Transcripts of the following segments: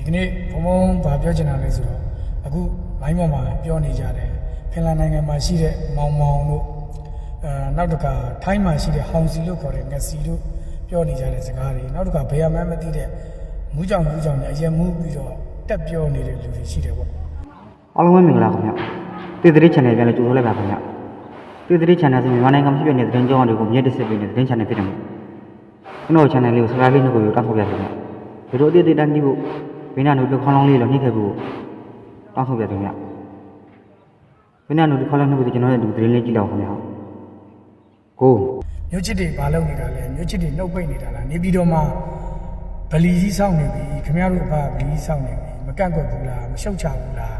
ဒီကနေ့ဘုံဘုံဘာပြောချင်တာလဲဆိုတော့အခုမိုင်းပေါ်မှာပြောနေကြတယ်ဖင်လန်နိုင်ငံမှာရှိတဲ့မောင်မောင်တို့အဲနောက်တစ်ခါထိုင်းမှာရှိတဲ့ဟောင်စီလို့ခေါ်တဲ့ငစီတို့ပြောနေကြတဲ့စကားတွေနောက်တစ်ခါဘယ်မှမသိတဲ့မူးကြောင်မူးကြောင်နဲ့အရင်မူးပြီးတော့တက်ပြောနေတဲ့လူတွေရှိတယ်ပေါ့အားလုံးပဲမင်္ဂလာခင်ဗျတေးသတိ channel ပြန်လဲကြိုဆိုလိုက်ပါခင်ဗျတေးသတိ channel ဆိုမြန်မာနိုင်ငံမှာဖြစ်နေတဲ့သတင်းကြောင်းတွေကိုမြည့်တက်ဆက်ပေးနေတဲ့သတင်း channel ဖြစ်တယ်မို့ကျွန်တော် channel လေးကို subscribe လုပ်ကိုတောင်းဆိုပြပါခင်ဗျဒီလိုအသေးသေးတန်းကြည့်ဖို့ ဘေးနားနို့တစ်ခေါင်းလုံးလေးလောက်နှိမ့်ခဲ့ဖို့တောင်းဆိုပြခင်ဗျဘေးနားနို့တစ်ခေါင်းလုံးနှိမ့်ဖို့ကျွန်တော်ရဲ့ဒီသတင်းလေးကြည့်တော့ခင်ဗျကိုမြို့ချစ်တွေဘာလုပ်နေတာလဲမြို့ချစ်တွေနှုတ်ပိတ်နေတာလားနေပြည်တော်မှာဗလီကြီးစောင့်နေပြီခင်ဗျားတို့ဘာဗလီကြီးစောင့်နေပြီမကန့်ကွက်ဘူးလားမရှုတ်ချဘူးလား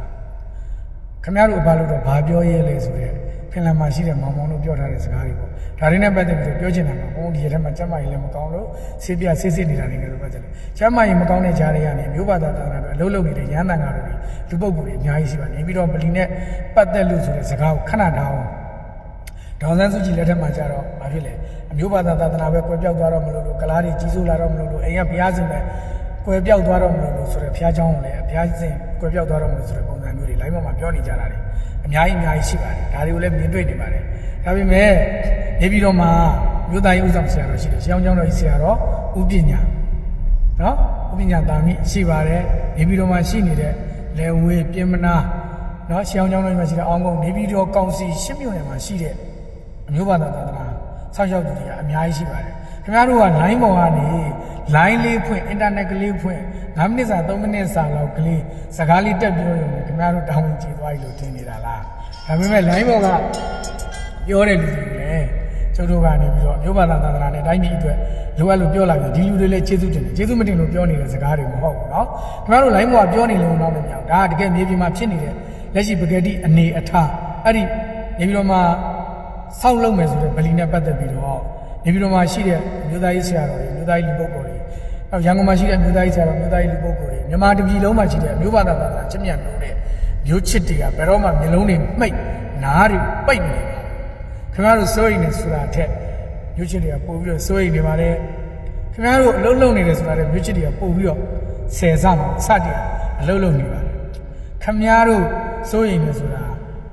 ခင်ဗျားတို့ဘာလို့တော့ဘာပြောရဲလဲဆိုတော့ ဖင်လန်မှာရှိတဲ့မောင်မောင်တို့ပြောထားတဲ့စကားတွေပေါ့ဒါတွေနဲ့ပတ်သက်ပြီးတော့ပြောချင်တာကဘုံဒီရက်ထဲမှာကျမ်းမာရေးလည်းမကောင်းလို့ဆေးပြဆေးစစ်နေတာနေကြလို့ပတ်သက်လို့ကျမ်းမာရေးမကောင်းတဲ့ကြားတွေကနေမျိုးဘာသာသာနာတွေအလုပ်လုပ်နေတဲ့ရဟန်းတန်ဃာတွေလူပုဂ္ဂိုလ်တွေအများကြီးရှိပါနေပြီးတော့ဗလီနဲ့ပတ်သက်လို့ဆိုတဲ့စကားကိုခဏထားအောင်ဒေါန်ဆန်းစုကြည်လက်ထက်မှာကျတော့ဘာဖြစ်လဲအမျိုးဘာသာသာသနာပဲကွယ်ပြောက်သွားတော့မလို့လို့ကလားတွေကြီးစိုးလာတော့မလို့လို့အိမ်ကဘုရားရှင်ပဲကွယ်ပြောက်သွားတော့မလို့လို့ဆိုတော့ဘုရားကျောင်းကိုလည်းဘုရားရှင်ကွယ်ပြောက်သွားတော့မလို့ဆိုတဲ့ပုံစံမျိုးတွေ line ပေါ်မှာပြောနေကြတာတွေ အများကြီးအများကြီးရှိပါတယ်ဒါတွေကိုလည်းမြင်တွေ့နေပါတယ်ဒါပေမဲ့နေပြည်တော်မှာမြို့သားရေးဥဆောင်ဆရာတော်ရှိတယ်ရှေးအောင်ကျောင်းတော်ကြီးဆရာတော်ဦးပညာနော်ဦးပညာတာမိရှိပါတယ်နေပြည်တော်မှာရှိနေတဲ့လေဝေးပြင်မနာနော်ရှေးအောင်ကျောင်းတော်ကြီးမှာရှိတဲ့အောင်ကုန်နေပြည်တော်ကောင်စီရှစ်မြို့နယ်မှာရှိတဲ့အမျိုးဘာသာသာသနာဆောက်ရှောက်သူတွေကအများကြီးရှိပါတယ် ခင်ဗျားတို့က line ပေါ်ကနေ line လေးဖွင့် internet ကလေးဖွင့်9မိနစ်စာ3မိနစ်စာလောက်ကလေးစကားလေးတက်ပြောရုံနဲ့ခင်ဗျားတို့တောင်းဝင်ကြည့်သွားပြီလို့ထင်နေတာလားဒါပေမဲ့ line ပေါ်ကပြောတဲ့လူတွေလည်းကျုပ်တို့ကနေပြီးတော့အမျိုးဘာသာသာသနာနဲ့တိုင်းပြည်အတွက်လိုအပ်လို့ပြောလာပြီဒီလူတွေလည်းကျေးဇူးတင်တယ်ကျေးဇူးမတင်လို့ပြောနေတဲ့စကားတွေမဟုတ်ဘူးเนาะခင်ဗျားတို့ line ပေါ်ကပြောနေလို့တော့မပြောဘူးဒါကတကယ်မြေပြင်မှာဖြစ်နေတဲ့လက်ရှိပကတိအနေအထားအဲ့ဒီနေပြီးတော့မှ စောက်လုံးမယ်ဆိုတဲ့ဗလီနဲ့ပတ်သက်ပြီးတော့ နေပြည်တော်မှာရှိတဲ့မြို့သားရေးဆရာတော်တွေမြို့သားရေးလူပုဂ္ဂိုလ်တွေနောက်ရန်ကုန်မှာရှိတဲ့မြို့သားရေးဆရာတော်မြို့သားရေးလူပုဂ္ဂိုလ်တွေမြန်မာတပြည်လုံးမှာရှိတဲ့မြို့ဘာသာဘာသာချစ်မြတ်မျိုးတဲ့မြို့ချစ်တွေကဘယ်တော့မှမျိုးလုံးတွေမှိတ်နားတွေပိတ်မနေပါဘူးခင်ဗျားတို့စိုးရိမ်နေဆိုတာထက်မြို့ချစ်တွေကပို့ပြီးတော့စိုးရိမ်နေပါတယ်ခင်ဗျားတို့အလုံးလုံးနေတယ်ဆိုတာထက်မြို့ချစ်တွေကပို့ပြီးတော့ဆယ်ဆမှစတင်အလုံးလုံးနေပါတယ်ခင်ဗျားတို့စိုးရိမ်နေဆိုတာ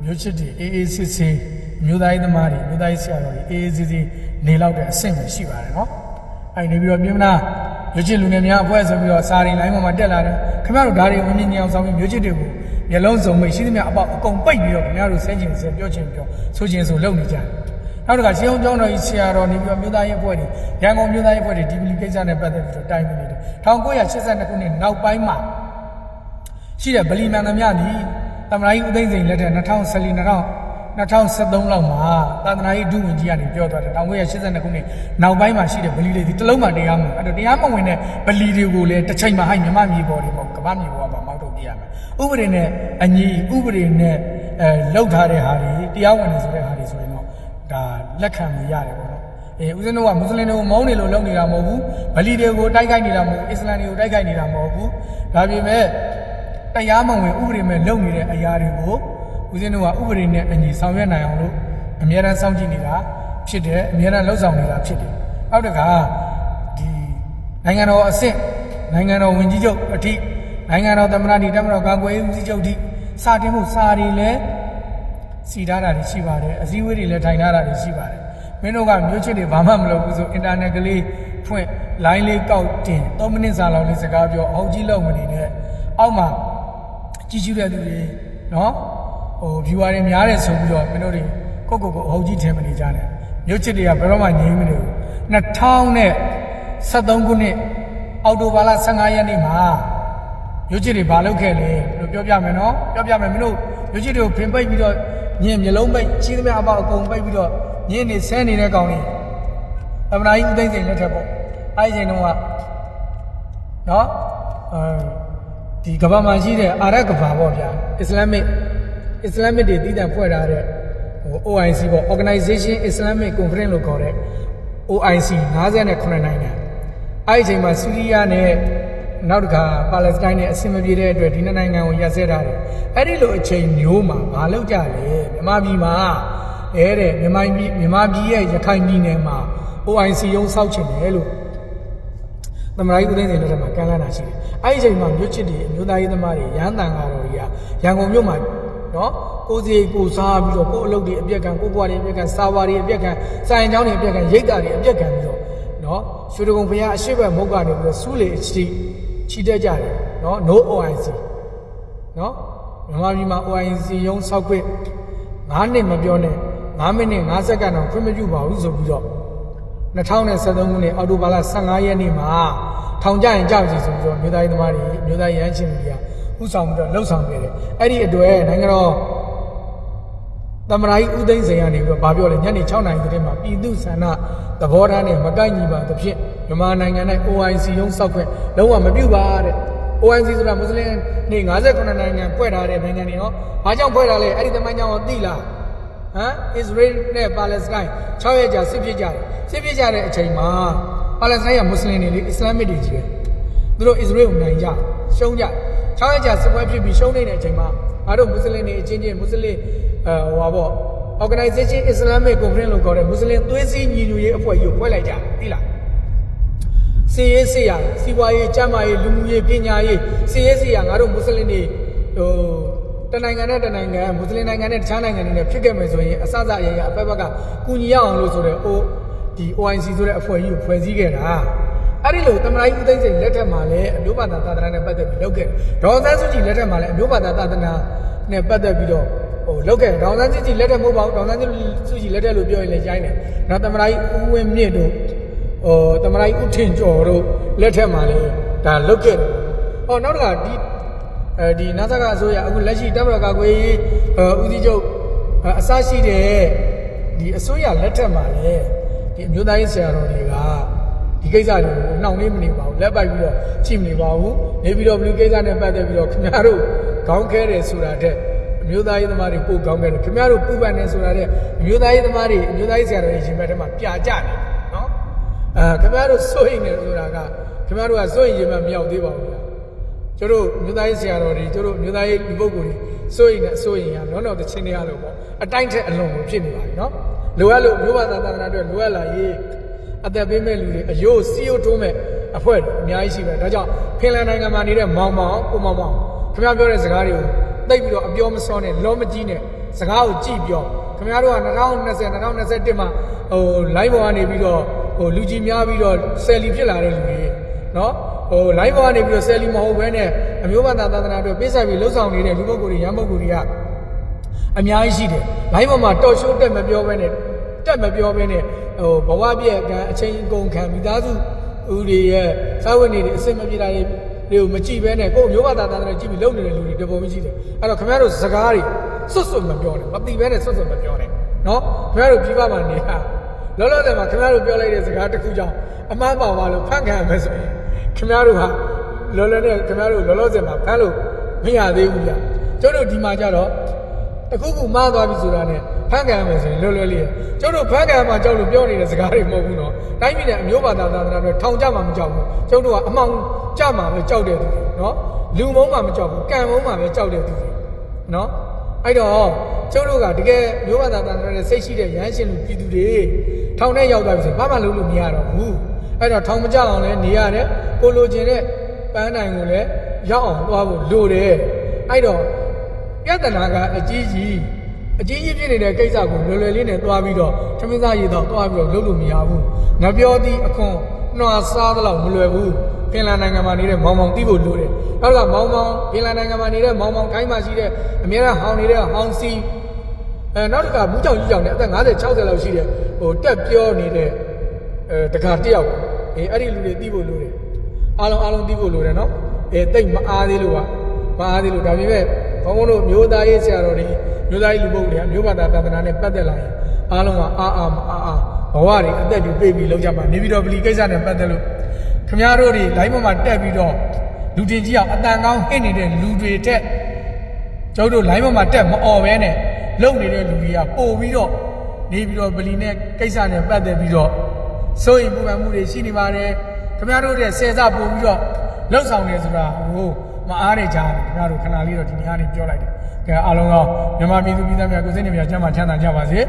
မြို့ချစ်တွေအေးအေးဆေးဆေး မြို့သားရေးသမားတွေမြို့သားရေးဆရာတော်တွေအေးအေးဆေးဆေးနေလောက်တဲ့အဆင့်ပဲရှိပါတယ်နော်အဲ့နေပြီးတော့ပြည်မနာမြို့ချစ်လူငယ်များအဖွဲ့ဆိုပြီးတော့စာရင်လိုင်းပေါ်မှာတက်လာတယ်ခင်ဗျားတို့ဒါတွေဝင်းမြင်အောင်ဆောင်ပြီးမြို့ချစ်တွေကိုမျက်လုံးစုံမိတ်ရှိသမျှအပေါက်အကုန်ပိတ်ပြီးတော့ခင်ဗျားတို့ဆဲကျင်ဆဲပြောချင်ပြောဆိုချင်ဆိုလုပ်နေကြတယ်နောက်တစ်ခါရှင်းအောင်ကျောင်းတော်ကြီးဆရာတော်နေပြီးတော့မြို့သားရေးအဖွဲ့တွေရန်ကုန်မြို့သားရေးအဖွဲ့တွေဒီပလီကိစ္စနဲ့ပတ်သက်ပြီးတော့တိုင်ပင်နေတယ်1982ခုနှစ်နောက်ပိုင်းမှာရှိတဲ့ဗလီမန်သမျှသည်တမန်ကြီးဦးသိန်းစိန်လက်ထက်2014 2013လောက်မှာသာသနာရေးဒုဝန်ကြီးကနေပြောသွားတယ်1982ခုနှစ်နောက်ပိုင်းမှာရှိတဲ့ဗလီတွေဒီတစ်လုံးမှတရားမဝင်အဲ့တော့တရားမဝင်တဲ့ဗလီတွေကိုလည်းတစ်ချိန်မှာဟိုက်မြမမြေပေါ်တွေပေါ့ကမ္ဘာမြေပေါ်ကပါမောက်ထုတ်ပြရမယ်ဥပဒေနဲ့အညီဥပဒေနဲ့အဲလောက်ထားတဲ့ဟာတွေတရားဝင်နေဆိုတဲ့ဟာတွေဆိုရင်တော့ဒါလက်ခံလို့ရတယ်ပေါ့နော်အေးဦးဇင်းတို့ကမွတ်စလင်တွေကိုမောင်းနေလို့လုပ်နေတာမဟုတ်ဘူးဗလီတွေကိုတိုက်ခိုက်နေတာမဟုတ်ဘူးအစ္စလာမ်တွေကိုတိုက်ခိုက်နေတာမဟုတ်ဘူးဒါပေမဲ့တရားမဝင်ဥပဒေမဲ့လုပ်နေတဲ့အရာတွေကို ဦးဇင်းတို့ကဥပဒေနဲ့အညီဆောင်ရွက်နိုင်အောင်လို့အများအားစောင့်ကြည့်နေတာဖြစ်တယ်အများအားလှုပ်ဆောင်နေတာဖြစ်တယ်။နောက်တစ်ခါဒီနိုင်ငံတော်အဆင့်နိုင်ငံတော်ဝင်ကြီးချုပ်အထိနိုင်ငံတော်သမ္မတဒီတမတော်ကာကွယ်ရေးဦးစီးချုပ်အထိစတင်မှုစာတွေလည်းစီထားတာတွေရှိပါတယ်အစည်းအဝေးတွေလည်းထိုင်ထားတာတွေရှိပါတယ်မင်းတို့ကမျိုးချစ်တွေဘာမှမလုပ်ဘူးဆိုအင်တာနက်ကလေးဖွင့် line လေးကောက်တင်3မိနစ်စာလောက်လေးစကားပြောအဟုတ်ကြီးလောက်မနေနဲ့အောက်မှာကြည်ကျူးတဲ့သူတွေနော် ဟို viewer တွေများတယ်ဆိုပြီးတော့မင်းတို့တွေကိုကိုကိုအဟုတ်ကြီးထင်မနေကြနဲ့မြို့ချစ်တွေကဘယ်တော့မှငြိမ်းမနေဘူး2013ခုနှစ်အောက်တိုဘာလ15ရက်နေ့မှာမြို့ချစ်တွေဘာလုပ်ခဲ့လဲလို့ပြောပြမယ်နော်ပြောပြမယ်မင်းတို့မြို့ချစ်တွေကိုဖင်ပိတ်ပြီးတော့ညင်မျိုးလုံးပိတ်ချင်းသမျှအပေါက်အကုန်ပိတ်ပြီးတော့ညင်နေဆဲနေတဲ့ကောင်တွေသမဏာကြီးဦးသိန်းစိန်လက်ထက်ပေါ့အဲ့ဒီအချိန်တုန်းကနော်အဲဒီကမ္ဘာမှာရှိတဲ့အာရကဘာပေါ့ဗျာအစ္စလာမစ် အစ္စလာမစ်တွေတည်တံ့ဖွဲ့ထားတဲ့ဟို OIC ပေါ့ Organization Islamic Conference လို့ခေါ်တဲ့ OIC 59နိုင်ငံအဲ့ဒီအချိန်မှာဆီးရီးယားနဲ့နောက်တစ်ခါပါလက်စတိုင်းနဲ့အဆင်မပြေတဲ့အတွက်ဒီနှစ်နိုင်ငံကိုရပ်စဲထားတယ်အဲ့ဒီလိုအချိန်မျိုးမှာမလုပ်ကြလေမြန်မာပြည်မှာအဲတဲ့မြန်မာပြည်မြန်မာပြည်ရဲ့ရခိုင်ပြည်နယ်မှာ OIC ရုံးစောက်ချင်တယ်လို့သမရိုင်းဦးသိန်းစိန်လက်ထက်မှာကမ်းလှမ်းတာရှိတယ်အဲ့ဒီအချိန်မှာမြို့ချစ်တွေအမျိုးသားရေးသမားတွေရဟန်းတန်ဃာတော်တွေကရန်ကုန်မြို့မှာ နော်ကိုစီကိုစားပြီးတော့ကိုအလုပ်တွေအပြက်ကံကိုဘွားတွေအပြက်ကံစာဝါတွေအပြက်ကံစာရင်ကျောင်းတွေအပြက်ကံရိတ်တာတွေအပြက်ကံပြီးတော့နော်ရွှေတကုံဘုရားအရှိတ်ဘက်မုတ်ကနေပြီးတော့စူးလေအချီချီတက်ကြတယ်နော် no OIC နော်မြန်မာပြည်မှာ OIC ရုံးဆောက်ခွင့်9နှစ်မပြောနဲ့9မိနစ်5စက္ကန့်တော့ခွင့်မပြုပါဘူးဆိုပြီးတော့2023ခုနှစ်အောက်တိုဘာလ15ရက်နေ့မှာထောင်ကြရင်ကြောက်စီဆိုပြီးတော့မြို့သားရေးသမားတွေမြို့သားရဟန်းရှင်တွေက ဥဆောင်ပြီးတော့လှုပ်ဆောင်ခဲ့တယ်အဲ့ဒီအတွက်နိုင်ငံတော်သမရာကြီးဦးသိန်းစိန်ကနေပြီးတော့ဗာပြောလဲညနေ6နာရီတည်းမှာပြည်သူဆန္ဒသဘောထားနဲ့မကိုက်ညီပါသဖြင့်မြန်မာနိုင်ငံနဲ့ OIC ရုံးဆောက်ခွင့်လုံးဝမပြုပါတဲ့ OIC ဆိုတာမွတ်စလင်နေ58နိုင်ငံဖွဲ့ထားတဲ့နိုင်ငံတွေနော်။ဘာကြောင့်ဖွဲ့ထားလဲအဲ့ဒီတမန်ကြောင့်သိလား။ဟမ် Israel နဲ့ Palestine 6ရက်ကြာစစ်ဖြစ်ကြတယ်။စစ်ဖြစ်ကြတဲ့အချိန်မှာ Palestine ကမွတ်စလင်တွေလေအစ္စလာမစ်တွေကြီးပဲ။သူတို့ Israel ကိုနိုင်ကြရှုံးကြ 6ရက်ကြာစစ်ပွဲဖြစ်ပြီးရှုံးနေတဲ့အချိန်မှာငါတို့မွတ်စလင်တွေအချင်းချင်းမွတ်စလင်အဲဟိုပါပေါ့ Organization Islamic Conference လို့ခေါ်တဲ့မွတ်စလင်သွေးစည်းညီညွတ်ရေးအဖွဲ့ကြီးကိုဖွဲ့လိုက်ကြတယ်သိလား။စီရေးစီရစီပွားရေးကျန်းမာရေးလူမှုရေးပညာရေးစီရေးစီရငါတို့မွတ်စလင်တွေဟိုတနိုင်ငံနဲ့တနိုင်ငံမွတ်စလင်နိုင်ငံနဲ့တခြားနိုင်ငံတွေနဲ့ဖြစ်ခဲ့မယ်ဆိုရင်အစစအရာရာအဖက်ဘက်ကကူညီရအောင်လို့ဆိုတဲ့ O ဒီ OIC ဆိုတဲ့အဖွဲ့ကြီးကိုဖွဲ့စည်းခဲ့တာ အဲ့ဒီလိုတမန်တော်ဦးသိန်းစိန်လက်ထက်မှာလည်းအမျိုးဘာသာသာသနာနဲ့ပတ်သက်ပြီးလုပ်ခဲ့ဒေါ်သန်းစုကြည်လက်ထက်မှာလည်းအမျိုးဘာသာသာသနာနဲ့ပတ်သက်ပြီးတော့ဟိုလုပ်ခဲ့ဒေါ်သန်းစုကြည်လက်ထက်မဟုတ်ပါဘူးဒေါ်သန်းစုကြည်လက်ထက်လို့ပြောရင်လည်းရိုင်းတယ်နောက်တမန်တော်ဦးဝင်းမြင့်တို့ဟိုတမရိုင်းဥထင်ကျော်တို့လက်ထက်မှာလည်းဒါလုတ်ခဲ့တယ်။ဟောနောက်တစ်ခါဒီအဲဒီနာသကအစိုးရအခုလက်ရှိတပ်မတော်ကာကွယ်ရေးအဲဦးစီးချုပ်အဲအစရှိတဲ့ဒီအစိုးရလက်ထက်မှာလည်းဒီအမျိုးသားရေးဆရာတော်တွေက ဒီကိစ္စတွေကိုနှောင့်နှေးမနေပါဘူးလက်ပိုက်ပြီးတော့ကြည့်မနေပါဘူးနေပြီးတော့ဘလူးကိစ္စနဲ့ပတ်သက်ပြီးတော့ခင်ဗျားတို့ခေါင်းခဲတယ်ဆိုတာတဲ့အမျိုးသားရေးသမားတွေပို့ခေါင်းခဲတယ်ခင်ဗျားတို့ပူပန်နေဆိုတာတဲ့အမျိုးသားရေးသမားတွေအမျိုးသားရေးဆရာတော်တွေရှင်ဘက်ထဲမှာပြကြတယ်နော်အဲခင်ဗျားတို့စိုးရင်တယ်ဆိုတာကခင်ဗျားတို့ကစိုးရင်ရင်မမြောက်သေးပါဘူးဗျာကျတို့မြို့သားရေးဆရာတော်တွေကျတို့မြို့သားရေးလူပုဂ္ဂိုလ်တွေစိုးရင်နဲ့စိုးရင်ရနော်နော်တချင်းတွေရလို့ပေါ့အတိုင်းထက်အလွန်ကိုဖြစ်နေပါပြီနော်လိုအပ်လို့မြို့ဘာသာသာသနာတွေလိုအပ်လာရေး အသက်ပေးမဲ့လူတွေအယိုးစီယိုထိုးမဲ့အဖွဲ့တွေအများကြီးရှိပဲဒါကြောင့်ဖင်လန်နိုင်ငံမှာနေတဲ့မောင်မောင်ကိုမောင်မောင်ခင်ဗျားပြောတဲ့စကားတွေကိုသိပ်ပြီးတော့အပြောမစောနဲ့လောမကြီးနဲ့စကားကိုကြည့်ပြောခင်ဗျားတို့က2020 2021မှာဟို live ပေါ်ကနေပြီးတော့ဟိုလူကြီးများပြီးတော့ဆယ်လီဖြစ်လာတဲ့လူတွေနော်ဟို live ပေါ်ကနေပြီးတော့ဆယ်လီမဟုတ်ဘဲနဲ့အမျိုးဘာသာသာသနာအတွက်ပေးဆိုင်ပြီးလှုပ်ဆောင်နေတဲ့လူပုဂ္ဂိုလ်တွေရန်ပုဂ္ဂိုလ်တွေကအများကြီးရှိတယ် live ပေါ်မှာတော်ရှိုးတက်မပြောဘဲနဲ့ တက်မပြောဘဲနဲ့ဟိုဘဝပြည့်ကံအချိန်ကုန်ခံမိသားစုဦးတွေရဲ့စာဝတ်နေတွေအစင်မပြေတာတွေတွေကိုမကြည့်ဘဲနဲ့ကိုယ်မျိုးဘာသာသာသနာကြည့်ပြီးလုပ်နေတဲ့လူတွေတပုံကြီးရှိတယ်အဲ့တော့ခင်ဗျားတို့စကားတွေစွတ်စွတ်မပြောနဲ့မတိဘဲနဲ့စွတ်စွတ်မပြောနဲ့နော်ခင်ဗျားတို့ပြပမှာနေတာလောလောဆယ်မှာခင်ဗျားတို့ပြောလိုက်တဲ့စကားတစ်ခုကြောင့်အမှားပါပါလို့ဖန်ခံရမယ်ဆိုရင်ခင်ဗျားတို့ဟာလောလောနဲ့ခင်ဗျားတို့လောလောဆယ်မှာဖန်လို့မရသေးဘူးဗျကျတို့ဒီမှာကြတော့ တစ်ခုခုမှားသွားပြီဆိုတာနဲ့ဖန်ခံရမယ်ဆိုရင်လောလောလေးကျတို့ဖန်ခံရမှာကြောက်လို့ပြောနေတဲ့စကားတွေမဟုတ်ဘူးနော်တိုင်းပြည်နဲ့အမျိုးဘာသာသာသနာတွေထောင်ကြမှာမကြောက်ဘူးကျတို့ကအမှောင်ကြမှာပဲကြောက်တဲ့သူတွေနော်လူမုန်းမှာမကြောက်ဘူးကံမုန်းမှာပဲကြောက်တဲ့သူတွေနော်အဲ့တော့ကျုပ်တို့ကတကယ်မျိုးဘာသာတန်တဲ့စိတ်ရှိတဲ့ရဟန်းရှင်လူပြည်သူတွေထောင်ထဲရောက်သွားပြီဆိုဘာမှလုပ်လို့မရတော့ဘူးအဲ့တော့ထောင်မကြအောင်လည်းနေရတယ်ကိုလိုချင်တဲ့ပန်းတိုင်ကိုလည်းရောက်အောင်သွားဖို့လိုတယ်အဲ့တော့ ပြဿနာကအကြီးကြီးအကြီးကြီးဖြစ်နေတဲ့ကိစ္စကိုလွယ်လွယ်လေးနဲ့သွားပြီးတော့သမင်းသားရေတော့သွားပြီးတော့လုပ်လို့မရဘူးငါပြောသည်အခွန်နှွာစားသလောက်မလွယ်ဘူးဖင်လန်နိုင်ငံမှာနေတဲ့မောင်မောင်တီးဖို့လိုတယ်နောက်ကမောင်မောင်ဖင်လန်နိုင်ငံမှာနေတဲ့မောင်မောင်ခိုင်းမှာရှိတဲ့အများအားဟောင်းနေတဲ့ဟောင်းစီအဲနောက်တစ်ခါဘူးကြောင်ကြီးကြောင်နဲ့အသက်50 60လောက်ရှိတဲ့ဟိုတက်ပြောနေတဲ့အဲတခါတယောက်အေးအဲ့ဒီလူတွေတီးဖို့လိုတယ်အားလုံးအားလုံးတီးဖို့လိုတယ်နော်အဲတိတ်မအားသေးလို့ကမအားသေးလို့ဒါပေမဲ့ ဘုန်းဘုန်းတို့မျိုးသားရေးဆရာတော်တွေမျိုးသားရေးလူပုဂ္ဂိုလ်တွေမျိုးဘာသာသာသနာနဲ့ပတ်သက်လာရင်အားလုံးကအာအာမအာအာဘဝတွေအသက်တွေပြေးပြီးလောက်ကြမှာနေပြီးတော့ဗလီကိစ္စနဲ့ပတ်သက်လို့ခမရတို့တွေ line ပေါ်မှာတက်ပြီးတော့လူတင်ကြီးအောင်အတန်ကောင်းဟစ်နေတဲ့လူတွေတက်ကျုပ်တို့ line ပေါ်မှာတက်မអော်ဘဲနဲ့လုံနေတဲ့လူတွေကပို့ပြီးတော့နေပြီးတော့ဗလီနဲ့ကိစ္စနဲ့ပတ်သက်ပြီးတော့စိုးရင်ပူပန်မှုတွေရှိနေပါတယ်ခမရတို့တဲ့ဆယ်စပို့ပြီးတော့လှုပ်ဆောင်နေဆိုတာဟို မအားနေကြတယ်ခမရတို့ခဏလေးတော့ဒီနေ့ကနေပြောလိုက်တယ်ကဲအားလုံးကောမြန်မာပြည်သူပြည်သားများကိုစိတ်နေများကျမ်းမာချမ်းသာကြပါစေ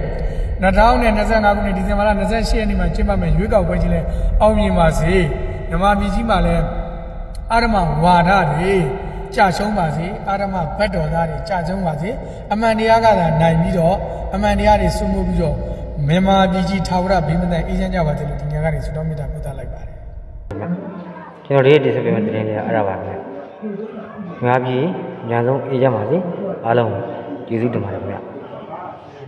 2025ခုနှစ်ဒီဇင်ဘာလ28ရက်နေ့မှာကျင်းပမယ့်ရွေးကောက်ပွဲကြီးလဲအောင်မြင်ပါစေမြန်မာပြည်ကြီးမှာလည်းအာရမဝါဒတွေကြာရှုံးပါစေအာရမဘတ်တော်သားတွေကြာရှုံးပါစေအမှန်တရားကသာနိုင်ပြီးတော့အမှန်တရားတွေစွမိုးပြီးတော့မြန်မာပြည်ကြီးထာဝရဘိမတန်အေးချမ်းကြပါစေလို့ဒီညကနေဆုတောင်းမေတ္တာပို့သလိုက်ပါတယ်ကျွန်တော်တို့ရဲ့ဒီစပင်မှာတင်နေတာအဲ့ဒါပါခင်ဗျာ ငါပြည်အများဆုံးအေးကြပါစေအားလုံးကျေးဇူးတင်ပါတယ်ခင်ဗျာ